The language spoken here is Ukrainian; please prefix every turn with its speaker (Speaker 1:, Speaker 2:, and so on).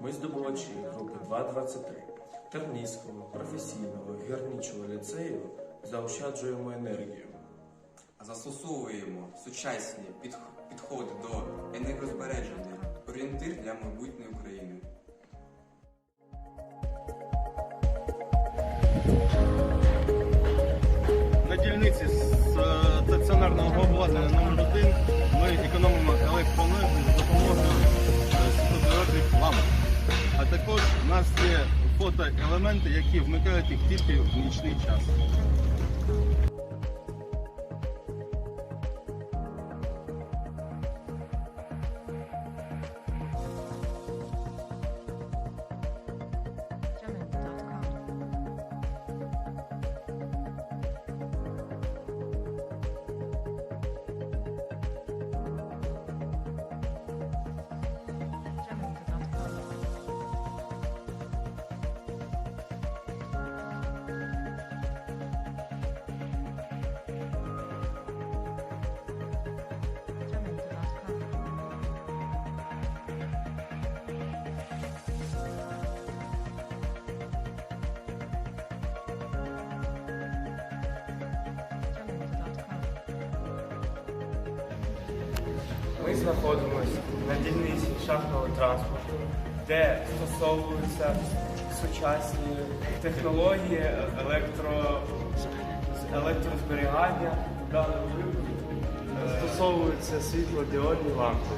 Speaker 1: Ми здобувачі групи 223 Тернійського професійного гірничого ліцею заощаджуємо енергію.
Speaker 2: Застосовуємо сучасні підходи до енергозбереження, орієнтир для майбутньої України.
Speaker 3: На дільниці у нас є фотоелементи, які вмикають їх тільки в нічний час.
Speaker 4: Ми знаходимося на дільниці шахтного транспорту, де застосовуються сучасні технології електро... електрозберігання. В даному випадку застосовуються світлодіодні лампи.